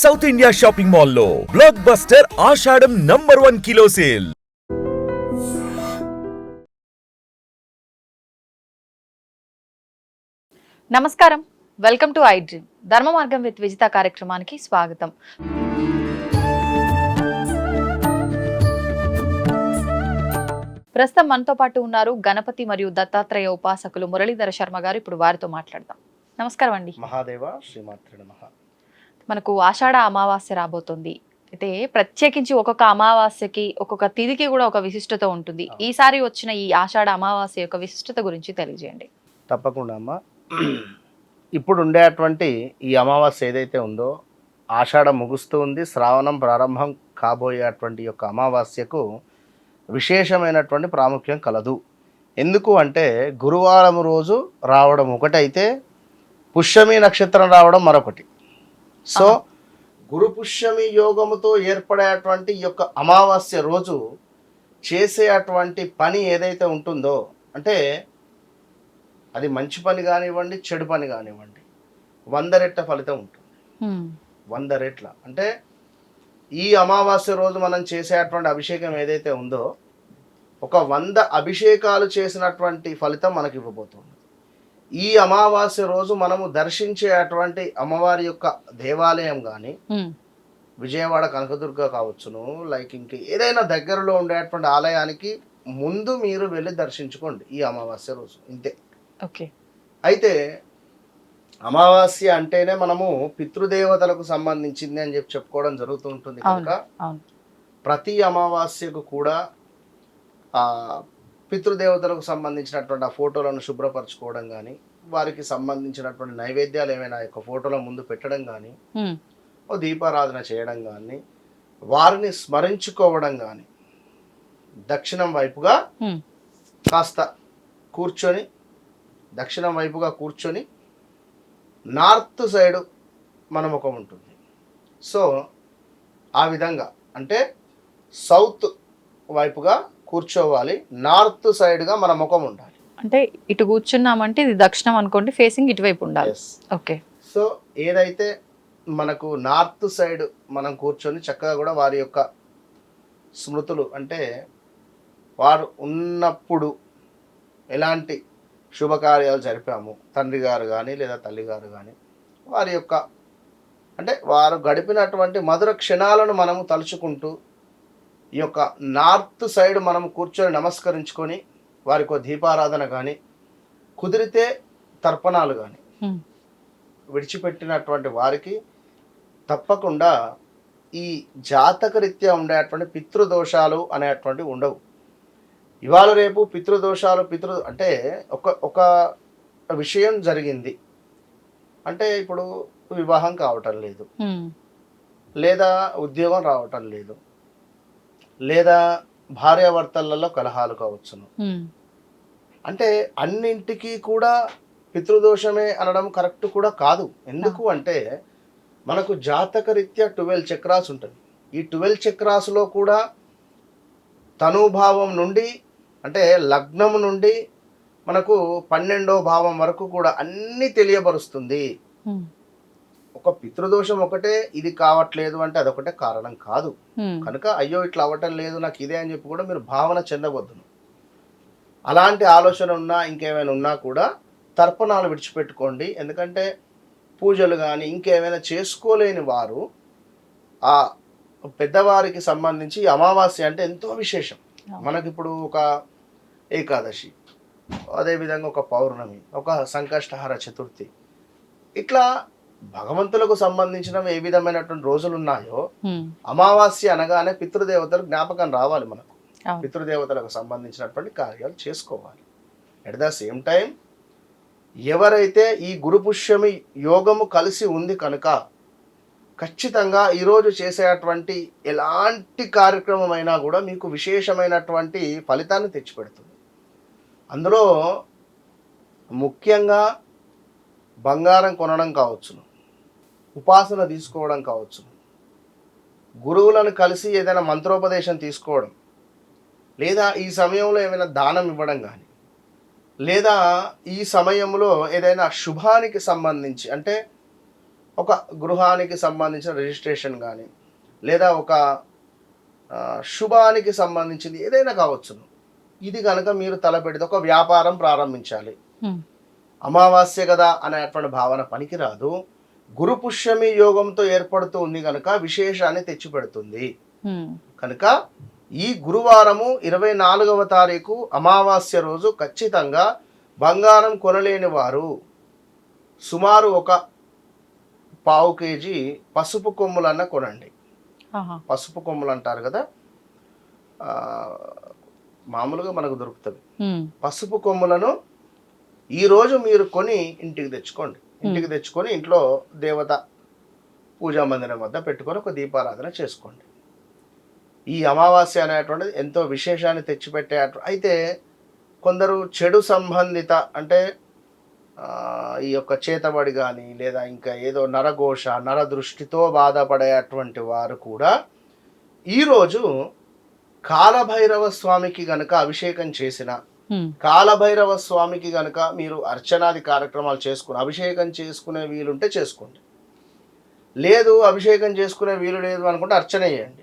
South India shopping మాల్లో blockbuster ఆషాఢం number one kilo sale నమస్కారం. Welcome to I dream Dharma Margam with Vijitha కార్యక్రమానికి స్వాగతం. ప్రస్తుతం మనతో పాటు ఉన్నారు గణపతి మరియు దత్తాత్రేయ ఉపాసకులు మురళీధర శర్మ గారు. ఇప్పుడు వారితో మాట్లాడదాం. నమస్కారం అండి. మహాదేవ శ్రీమాత్రి నమ. మనకు ఆషాఢ అమావాస్య రాబోతుంది. అయితే ప్రత్యేకించి ఒక్కొక్క అమావాస్యకి ఒక్కొక్క తిథికి కూడా ఒక విశిష్టత ఉంటుంది. ఈసారి వచ్చిన ఈ ఆషాఢ అమావాస్య యొక్క విశిష్టత గురించి తెలియజేయండి. తప్పకుండా అమ్మ. ఇప్పుడు ఉండేటువంటి ఈ అమావాస్య ఏదైతే ఉందో ఆషాఢం ముగుస్తూ ఉంది. శ్రావణం ప్రారంభం కాబోయేటువంటి యొక్క అమావాస్యకు విశేషమైనటువంటి ప్రాముఖ్యం కలదు. ఎందుకు అంటే గురువారం రోజు రావడం ఒకటైతే పుష్యమి నక్షత్రం రావడం మరొకటి. సో గురు పుష్యమి యోగముతో ఏర్పడేటువంటి ఈ యొక్క అమావాస్య రోజు చేసేటువంటి పని ఏదైతే ఉంటుందో అంటే అది మంచి పని కానివ్వండి చెడు పని కానివ్వండి వంద రెట్ల ఫలితం ఉంటుంది. వంద రెట్ల. అంటే ఈ అమావాస్య రోజు మనం చేసేటువంటి అభిషేకం ఏదైతే ఉందో ఒక వంద అభిషేకాలు చేసినటువంటి ఫలితం మనకి ఇవ్వబోతుంది. ఈ అమావాస్య రోజు మనము దర్శించేటువంటి అమ్మవారి యొక్క దేవాలయం కానీ. విజయవాడ కనకదుర్గ కావచ్చును. లైక్ ఇంక ఏదైనా దగ్గరలో ఉండేటువంటి ఆలయానికి ముందు మీరు వెళ్ళి దర్శించుకోండి ఈ అమావాస్య రోజు. ఇంతే. ఓకే. అయితే అమావాస్య అంటేనే మనము పితృదేవతలకు సంబంధించింది అని చెప్పి చెప్పుకోవడం జరుగుతూ ఉంటుంది కనుక ప్రతి అమావాస్యకు కూడా ఆ పితృదేవతలకు సంబంధించినటువంటి ఆ ఫోటోలను శుభ్రపరచుకోవడం కానీ వారికి సంబంధించినటువంటి నైవేద్యాలు ఏమైనా యొక్క ఫోటోల ముందు పెట్టడం కానీ. ఓ దీపారాధన చేయడం కానీ వారిని స్మరించుకోవడం కానీ దక్షిణం వైపుగా. కాస్త కూర్చొని దక్షిణం వైపుగా కూర్చొని నార్త్ సైడ్ మన ముఖం ఉంటుంది సో ఆ విధంగా అంటే సౌత్ వైపుగా కూర్చోవాలి. నార్త్ సైడ్గా మన ముఖం ఉండాలి. అంటే ఇటు కూర్చున్నామంటే ఇది దక్షిణం అనుకోండి ఫేసింగ్ ఇటువైపు ఉండాలి. ఓకే. సో ఏదైతే మనకు నార్త్ సైడ్ మనం కూర్చొని చక్కగా కూడా వారి యొక్క స్మృతులు అంటే వారు ఉన్నప్పుడు ఎలాంటి శుభకార్యాలు జరిపాము తండ్రి గారు కానీ లేదా తల్లి గారు కానీ వారి యొక్క అంటే వారు గడిపినటువంటి మధుర క్షణాలను మనము తలుచుకుంటూ ఈ యొక్క నార్త్ సైడ్ మనం కూర్చొని నమస్కరించుకొని వారికి ఒక దీపారాధన కానీ కుదిరితే తర్పణాలు కానీ హ్మ్. విడిచిపెట్టినటువంటి వారికి తప్పకుండా ఈ జాతకరీత్యా ఉండేటువంటి పితృదోషాలు అనేటువంటివి ఉండవు ఇవాళ రేపు పితృదోషాలు పితృ అంటే ఒక ఒక విషయం జరిగింది అంటే ఇప్పుడు వివాహం కావటం లేదు హ్మ్. లేదా ఉద్యోగం రావటం లేదు లేదా భార్యాభర్తలలో కలహాలు కావచ్చును. అంటే అన్నింటికి కూడా పితృదోషమే అనడం కరెక్ట్ కూడా కాదు. ఎందుకు అంటే మనకు జాతక రీత్యా ట్వెల్వ్ చక్రాస్ ఉంటుంది ఈ ట్వెల్వ్ చక్రాస్లో కూడా తనుభావం నుండి అంటే లగ్నం నుండి మనకు పన్నెండో భావం వరకు కూడా అన్నీ తెలియబరుస్తుంది. ఒక పితృదోషం ఒకటే ఇది కావట్లేదు అంటే అదొకటే కారణం కాదు. కనుక అయ్యో ఇట్లా అవ్వటం లేదు నాకు ఇదే అని చెప్పి కూడా మీరు భావన చెందవద్దును. అలాంటి ఆలోచన ఉన్నా ఇంకేమైనా ఉన్నా కూడా తర్పణాలు విడిచిపెట్టుకోండి. ఎందుకంటే పూజలు కానీ ఇంకేమైనా చేసుకోలేని వారు ఆ పెద్దవారికి సంబంధించి అమావాస్య అంటే ఎంతో విశేషం. మనకి ఇప్పుడు ఒక ఏకాదశి అదేవిధంగా ఒక పౌర్ణమి ఒక సంకష్టహార చతుర్థి ఇట్లా భగవంతులకు సంబంధించిన ఏ విధమైనటువంటి రోజులు ఉన్నాయో. అమావాస్య అనగానే పితృదేవతలు జ్ఞాపకం రావాలి మనకు. పితృదేవతలకు సంబంధించినటువంటి కార్యాలు చేసుకోవాలి ఎట్ ద సేమ్ టైం ఎవరైతే ఈ గురు పుష్యమి యోగము కలిసి ఉంది కనుక ఖచ్చితంగా ఈరోజు చేసేటువంటి ఎలాంటి కార్యక్రమం అయినా కూడా మీకు విశేషమైనటువంటి ఫలితాన్ని తెచ్చిపెడుతుంది అందులో ముఖ్యంగా బంగారం కొనడం కావచ్చును ఉపాసన తీసుకోవడం కావచ్చును గురువులను కలిసి ఏదైనా మంత్రోపదేశం తీసుకోవడం లేదా ఈ సమయంలో ఏమైనా దానం ఇవ్వడం కానీ లేదా ఈ సమయంలో ఏదైనా శుభానికి సంబంధించి అంటే ఒక గృహానికి సంబంధించిన రిజిస్ట్రేషన్ కానీ లేదా ఒక శుభానికి సంబంధించింది ఏదైనా కావచ్చును. ఇది కనుక మీరు తలపెడితే ఒక వ్యాపారం ప్రారంభించాలి. అమావాస్య కదా అనేటువంటి భావన పనికిరాదు. గురు పుష్యమి యోగంతో ఏర్పడుతూ ఉంది కనుక విశేషాన్ని తెచ్చిపెడుతుంది. కనుక ఈ గురువారము ఇరవై నాలుగవ తారీఖు అమావాస్య రోజు ఖచ్చితంగా బంగారం కొనలేని వారు సుమారు ఒక పావు కేజీ పసుపు కొమ్ములన్న కొనండి. పసుపు కొమ్ములు అంటారు కదా మామూలుగా మనకు దొరుకుతుంది. పసుపు కొమ్ములను ఈరోజు మీరు కొని ఇంటికి తెచ్చుకోండి ఇంటికి తెచ్చుకొని ఇంట్లో దేవత పూజా మందిరం వద్ద పెట్టుకొని ఒక దీపారాధన చేసుకోండి. ఈ అమావాస్య అనేటువంటిది ఎంతో విశేషాన్ని తెచ్చిపెట్టే అయితే కొందరు చెడు సంబంధిత అంటే ఈ యొక్క చేతబడి కానీ లేదా ఇంకా ఏదో నరఘోష నరదృష్టితో బాధపడేటువంటి వారు కూడా ఈరోజు కాలభైరవ స్వామికి గనక అభిషేకం చేసిన కాలభైరవ స్వామికి గనుక మీరు అర్చనాది కార్యక్రమాలు చేసుకుని అభిషేకం చేసుకునే వీలుంటే చేసుకోండి. లేదు అభిషేకం చేసుకునే వీలు లేదు అనుకుంటే అర్చన చేయండి.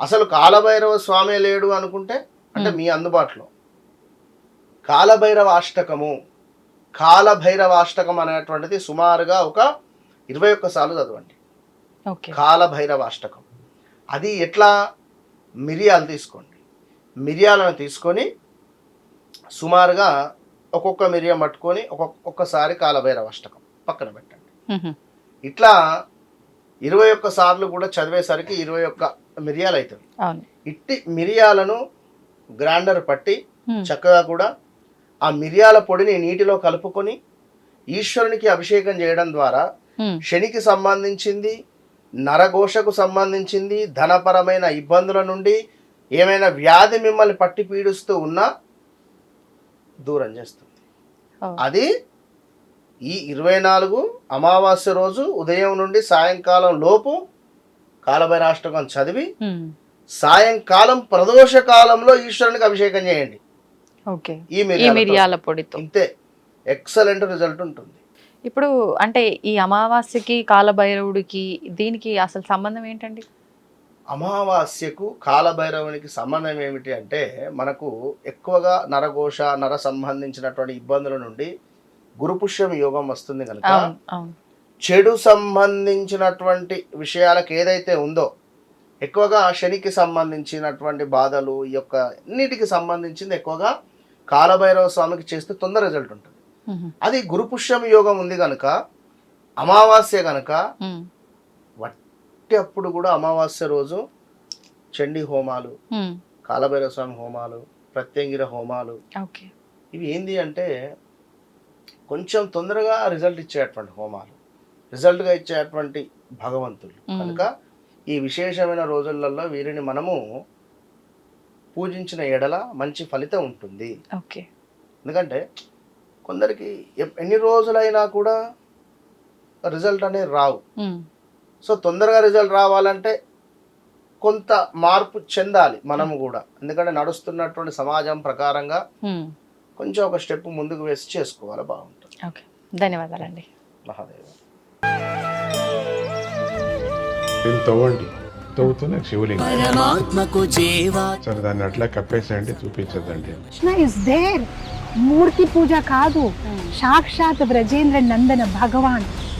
అసలు కాలభైరవ స్వామి లేడు అనుకుంటే అంటే మీ అందుబాటులో. కాలభైరవ అష్టకము. కాలభైరవ అష్టకం అనేటువంటిది సుమారుగా ఒక ఇరవై ఒక్క సార్లు చదవండి. కాలభైరవ అష్టకం. అది ఎట్లా? మిరియాలు తీసుకోండి. మిరియాలను తీసుకొని సుమారుగా ఒక్కొక్క మిరియం పట్టుకొని ఒక్కొక్క ఒక్కసారి కాలభైరవ అష్టకం పక్కన పెట్టండి. ఇట్లా ఇరవై ఒక్క సార్లు కూడా చదివేసరికి ఇరవై ఒక్క మిరియాలు అవుతుంది ఇట్టి మిరియాలను గ్రైండర్ పట్టి. చక్కగా కూడా ఆ మిరియాల పొడిని నీటిలో కలుపుకొని ఈశ్వరునికి అభిషేకం చేయడం ద్వారా. శనికి సంబంధించింది నరఘోషకు సంబంధించింది ధనపరమైన ఇబ్బందుల నుండి ఏమైనా వ్యాధి మిమ్మల్ని పట్టి పీడిస్తూ ఉన్నా దూరం చేస్తుంది. అది ఈ ఇరవై నాలుగు అమావాస్య రోజు ఉదయం నుండి సాయంకాలం లోపు కాలభైరాష్టకం చదివి. సాయంకాలం ప్రదోష కాలంలో ఈశ్వరునికి అభిషేకం చేయండి. ఈ ఈ మిరియాలతో. మిరియాల పొడితో. ఇంతే. ఎక్సలెంట్ రిజల్ట్ ఉంటుంది. ఇప్పుడు అంటే ఈ అమావాస్యకి కాలభైరవుడికి దీనికి అసలు సంబంధం ఏంటండి? అమావాస్యకు కాలభైరవునికి సంబంధం ఏమిటి అంటే మనకు ఎక్కువగా నరఘోష నర సంబంధించినటువంటి ఇబ్బందుల నుండి గురుపుష్యం యోగం వస్తుంది కనుక చెడు సంబంధించినటువంటి విషయాలకు ఏదైతే ఉందో ఎక్కువగా శనికి సంబంధించినటువంటి బాధలు ఈ యొక్క అన్నిటికి సంబంధించింది ఎక్కువగా కాలభైరవ స్వామికి చేస్తే తొందర రిజల్ట్ ఉంటుంది. అది గురుపుష్యం యోగం ఉంది కనుక అమావాస్య కనుక వట్టి అప్పుడు కూడా అమావాస్య రోజు చండీ హోమాలు హ్మ్. కాలభైరవ స్వామి హోమాలు ప్రత్యంగిర హోమాలు. ఓకే. ఇవి ఏంది అంటే కొంచెం తొందరగా రిజల్ట్ ఇచ్చేటువంటి హోమాలు. రిజల్ట్గా ఇచ్చేటువంటి భగవంతులు. కనుక ఈ విశేషమైన రోజులలో వీరిని మనము పూజించిన ఎడల మంచి ఫలితం ఉంటుంది. ఓకే. ఎందుకంటే కొందరికి ఎన్ని రోజులైనా కూడా రిజల్ట్ అనేది రావు. సో తొందరగా రిజల్ట్ రావాలంటే కొంత మార్పు చెందాలి మనము కూడా. ఎందుకంటే నడుస్తున్నటువంటి సమాజం ప్రకారంగా హ్మ్. కొంచెం ఒక స్టెప్ ముందుకు వేసి చేసుకోవాలి బాగుంటుంది. ఓకే ధన్యవాదాలండి. మహాదేవ. తవ్వండి. తవ్వుతూనే శివలింగం. పరమాత్మకు జీవా. సరే దాన్ని అట్లా కప్పేసేయండి చూపించదండి కృష్ణ ఇస్ దేర్ మూర్తి పూజ కాదు. సాక్షాత్ బ్రజేంద్ర నందన భగవాన్.